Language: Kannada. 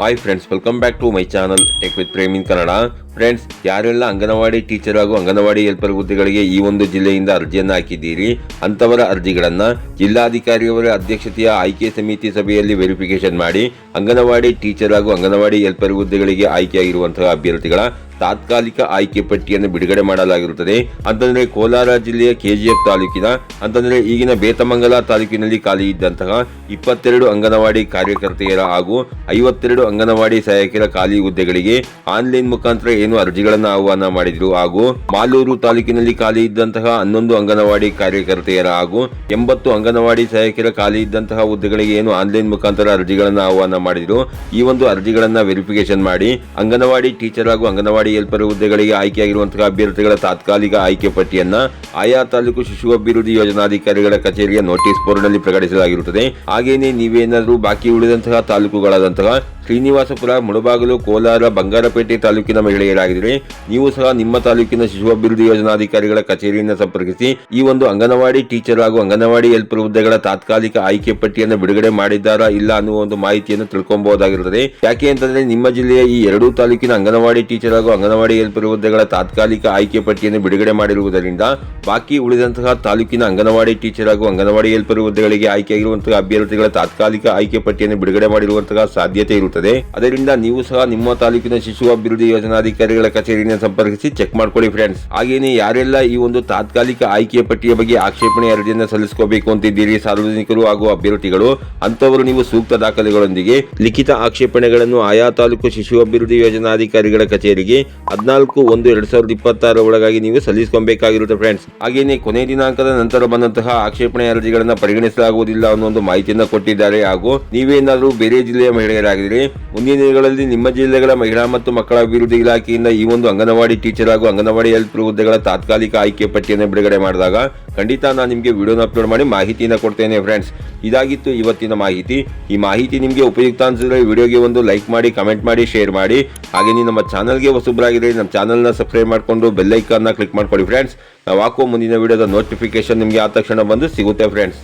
Hi friends welcome back to my channel tech with ಪ್ರೇಮಿನ್ Kannada friends ಯಾರೆಲ್ಲ ಅಂಗನವಾಡಿ ಟೀಚರ್ ಹಾಗೂ ಅಂಗನವಾಡಿ ಹೆಲ್ಪರ್ ಹುದ್ದೆಗಳಿಗೆ ಈ ಒಂದು ಜಿಲ್ಲೆಯಿಂದ ಅರ್ಜಿಯನ್ನು ಹಾಕಿದ್ದೀರಿ, ಅಂಥವರ ಅರ್ಜಿಗಳನ್ನು ಜಿಲ್ಲಾಧಿಕಾರಿಯವರ ಅಧ್ಯಕ್ಷತೆಯ ಆಯ್ಕೆ ಸಮಿತಿ ಸಭೆಯಲ್ಲಿ ವೆರಿಫಿಕೇಶನ್ ಮಾಡಿ, ಅಂಗನವಾಡಿ ಟೀಚರ್ ಹಾಗೂ ಅಂಗನವಾಡಿ ಹೆಲ್ಪರ್ ಹುದ್ದೆಗಳಿಗೆ ಆಯ್ಕೆಯಾಗಿರುವಂತಹ ಅಭ್ಯರ್ಥಿಗಳ ತಾತ್ಕಾಲಿಕ ಆಯ್ಕೆ ಪಟ್ಟಿಯನ್ನು ಬಿಡುಗಡೆ ಮಾಡಲಾಗಿರುತ್ತದೆ. ಅಂತಂದ್ರೆ ಕೋಲಾರ ಜಿಲ್ಲೆಯ ಕೆಜಿಎಫ್ ತಾಲೂಕಿನ, ಅಂತಂದ್ರೆ ಈಗಿನ ಬೇತಮಂಗಲ ತಾಲೂಕಿನಲ್ಲಿ ಖಾಲಿ ಇದ್ದಂತಹ ಇಪ್ಪತ್ತೆರಡು ಅಂಗನವಾಡಿ ಕಾರ್ಯಕರ್ತೆಯರ ಹಾಗೂ ಐವತ್ತೆರಡು ಅಂಗನವಾಡಿ ಸಹಾಯಕರ ಖಾಲಿ ಹುದ್ದೆಗಳಿಗೆ ಆನ್ಲೈನ್ ಮುಖಾಂತರ ಏನು ಅರ್ಜಿಗಳನ್ನು ಆಹ್ವಾನ ಮಾಡಿದ್ರು ಹಾಗೂ ಮಾಲೂರು ತಾಲೂಕಿನಲ್ಲಿ ಖಾಲಿ ಇದ್ದಂತಹ ಹನ್ನೊಂದು ಅಂಗನವಾಡಿ ಕಾರ್ಯಕರ್ತೆಯರ ಹಾಗೂ ಎಂಬತ್ತು ಅಂಗನವಾಡಿ ಸಹಾಯಕರ ಖಾಲಿ ಇದ್ದಂತಹ ಹುದ್ದೆಗಳಿಗೆ ಏನು ಆನ್ಲೈನ್ ಮುಖಾಂತರ ಅರ್ಜಿಗಳನ್ನು ಆಹ್ವಾನ ಮಾಡಿದ್ರು, ಈ ಒಂದು ಅರ್ಜಿಗಳನ್ನ ವೆರಿಫಿಕೇಶನ್ ಮಾಡಿ ಅಂಗನವಾಡಿ ಟೀಚರ್ ಹಾಗೂ ಅಂಗನವಾಡಿ ಹೆಲ್ಪರ್ ಹುದ್ದೆಗಳಿಗೆ ಆಯ್ಕೆಯಾಗಿರುವಂತಹ ಅಭ್ಯರ್ಥಿಗಳ ತಾತ್ಕಾಲಿಕ ಆಯ್ಕೆ ಪಟ್ಟಿಯನ್ನ ಆಯಾ ತಾಲೂಕು ಶಿಶು ಅಭಿವೃದ್ಧಿ ಯೋಜನಾಧಿಕಾರಿಗಳ ಕಚೇರಿಯ ನೋಟಿಸ್ ಬೋರ್ಡ್ನಲ್ಲಿ ಪ್ರಕಟಿಸಲಾಗಿರುತ್ತದೆ. ಹಾಗೇನೇ ನೀವೇನಾದರೂ ಬಾಕಿ ಉಳಿದಂತಹ ತಾಲೂಕುಗಳಾದಂತಹ ಶ್ರೀನಿವಾಸಪುರ, ಮುಳಬಾಗಿಲು, ಕೋಲಾರ, ಬಂಗಾರಪೇಟೆ ತಾಲೂಕಿನ ಮಹಿಳೆಯರಾಗಿದ್ದರೆ ನೀವು ಸಹ ನಿಮ್ಮ ತಾಲೂಕಿನ ಶಿಶು ಅಭಿವೃದ್ಧಿ ಯೋಜನಾಧಿಕಾರಿಗಳ ಕಚೇರಿಯನ್ನು ಸಂಪರ್ಕಿಸಿ ಈ ಒಂದು ಅಂಗನವಾಡಿ ಟೀಚರ್ ಹಾಗೂ ಅಂಗನವಾಡಿ ಹೆಲ್ಪರ್ ಹುದ್ದೆಗಳ ತಾತ್ಕಾಲಿಕ ಆಯ್ಕೆ ಪಟ್ಟಿಯನ್ನು ಬಿಡುಗಡೆ ಮಾಡಿದ್ದಾರಾ ಇಲ್ಲ ಅನ್ನುವ ಒಂದು ಮಾಹಿತಿಯನ್ನು ತಿಳ್ಕೊಬಹುದಾಗಿರುತ್ತದೆ. ಯಾಕೆ ಅಂತಂದ್ರೆ ನಿಮ್ಮ ಜಿಲ್ಲೆಯ ಈ ಎರಡೂ ತಾಲೂಕಿನ ಅಂಗನವಾಡಿ ಟೀಚರ್ ಹಾಗೂ ಅಂಗನವಾಡಿ ಹೆಲ್ಪರ್ ಹುದ್ದೆಗಳ ತಾತ್ಕಾಲಿಕ ಆಯ್ಕೆ ಪಟ್ಟಿಯನ್ನು ಬಿಡುಗಡೆ ಮಾಡಿರುವುದರಿಂದ ಬಾಕಿ ಉಳಿದಂತಹ ತಾಲೂಕಿನ ಅಂಗನವಾಡಿ ಟೀಚರ್ ಹಾಗೂ ಅಂಗನವಾಡಿ ಹೆಲ್ಪರ್ ಹುದ್ದೆಗಳಿಗೆ ಆಯ್ಕೆಯಾಗಿರುವಂತಹ ಅಭ್ಯರ್ಥಿಗಳ ತಾತ್ಕಾಲಿಕ ಆಯ್ಕೆ ಪಟ್ಟಿಯನ್ನು ಬಿಡುಗಡೆ ಮಾಡಿರುವಂತಹ ಸಾಧ್ಯತೆ ಇರುತ್ತದೆ. ಅದರಿಂದ ನೀವು ಸಹ ನಿಮ್ಮ ತಾಲೂಕಿನ ಶಿಶು ಅಭಿವೃದ್ಧಿ ಯೋಜನಾಧಿಕಾರಿಗಳ ಕಚೇರಿಯನ್ನು ಸಂಪರ್ಕಿಸಿ ಚೆಕ್ ಮಾಡ್ಕೊಳ್ಳಿ ಫ್ರೆಂಡ್ಸ್ ಹಾಗೇನೆ ಯಾರೆಲ್ಲ ಈ ಒಂದು ತಾತ್ಕಾಲಿಕ ಆಯ್ಕೆ ಪಟ್ಟಿಯ ಬಗ್ಗೆ ಆಕ್ಷೇಪಣೆ ಅರ್ಜಿಯನ್ನು ಸಲ್ಲಿಸ್ಕೋಬೇಕು ಅಂತಿದ್ದೀರಿ ಸಾರ್ವಜನಿಕರು ಹಾಗೂ ಅಭ್ಯರ್ಥಿಗಳು ಅಂತವರು ನೀವು ಸೂಕ್ತ ದಾಖಲೆಗಳೊಂದಿಗೆ ಲಿಖಿತ ಆಕ್ಷೇಪಣೆಗಳನ್ನು ಆಯಾ ತಾಲೂಕು ಶಿಶು ಅಭಿವೃದ್ಧಿ ಯೋಜನಾಧಿಕಾರಿಗಳ ಕಚೇರಿಗೆ ಹದಿನಾಲ್ಕು, ಒಂದು, ಎರಡ್ ಸಾವಿರದ ಇಪ್ಪತ್ತಾರ ಒಳಗಾಗಿ ನೀವು ಸಲ್ಲಿಸ್ಕೊಬೇಕಾಗಿರುತ್ತೆ ಫ್ರೆಂಡ್ಸ್ ಹಾಗೆಯೇ ಕೊನೆ ದಿನಾಂಕದ ನಂತರ ಬಂದಂತಹ ಆಕ್ಷೇಪಣೆ ಅರ್ಜಿಗಳನ್ನ ಪರಿಗಣಿಸಲಾಗುವುದಿಲ್ಲ ಅನ್ನೋ ಒಂದು ಮಾಹಿತಿಯನ್ನು ಕೊಟ್ಟಿದ್ದಾರೆ. ಹಾಗೂ ನೀವೇನಾದರೂ ಬೇರೆ ಜಿಲ್ಲೆಯ ಮಹಿಳೆಯರಾಗಿದ್ದರೆ, ಮುಂದಿನ ದಿನಗಳಲ್ಲಿ ನಿಮ್ಮ ಜಿಲ್ಲೆಗಳ ಮಹಿಳಾ ಮತ್ತು ಮಕ್ಕಳ ಅಭಿವೃದ್ಧಿ ಇಲಾಖೆಯಿಂದ ಈ ಒಂದು ಅಂಗನವಾಡಿ ಟೀಚರ್ ಹಾಗೂ ಅಂಗನವಾಡಿ ಹೆಲ್ಪ್ ಹುದ್ದೆಗಳ ತಾತ್ಕಾಲಿಕ ಆಯ್ಕೆ ಪಟ್ಟಿಯನ್ನು ಬಿಡುಗಡೆ ಮಾಡಿದಾಗ ಖಂಡಿತ ನಾನು ನಿಮಗೆ ವಿಡಿಯೋನ ಅಪ್ಲೋಡ್ ಮಾಡಿ ಮಾಹಿತಿಯನ್ನು ಕೊಡ್ತೇನೆ ಫ್ರೆಂಡ್ಸ್ ಇದಾಗಿತ್ತು ಇವತ್ತಿನ ಮಾಹಿತಿ. ಈ ಮಾಹಿತಿ ನಿಮಗೆ ಉಪಯುಕ್ತ ಅನಿಸಿದ್ರೆ ವಿಡಿಯೋಗೆ ಒಂದು ಲೈಕ್ ಮಾಡಿ ಕಮೆಂಟ್ ಮಾಡಿ ಶೇರ್ ಮಾಡಿ. ಹಾಗೆ ನೀವು ನಮ್ಮ ಚಾನಲ್ಗೆ ಹೊಸಬ್ರಾಗಿದ್ರೆ ನಮ್ಮ ಚಾನಲ್ನ ಸಬ್ಸ್ಕ್ರೈಬ್ ಮಾಡಿಕೊಂಡು ಬೆಲ್ಲೈಕನ್ನ ಕ್ಲಿಕ್ ಮಾಡ್ಕೊಳ್ಳಿ ಫ್ರೆಂಡ್ಸ್ ನಾವು ಹಾಕೋ ಮುಂದಿನ ವಿಡಿಯೋದ ನೋಟಿಫಿಕೇಶನ್ ನಿಮಗೆ ಆದ ತಕ್ಷಣ ಬಂದು ಸಿಗುತ್ತೆ ಫ್ರೆಂಡ್ಸ್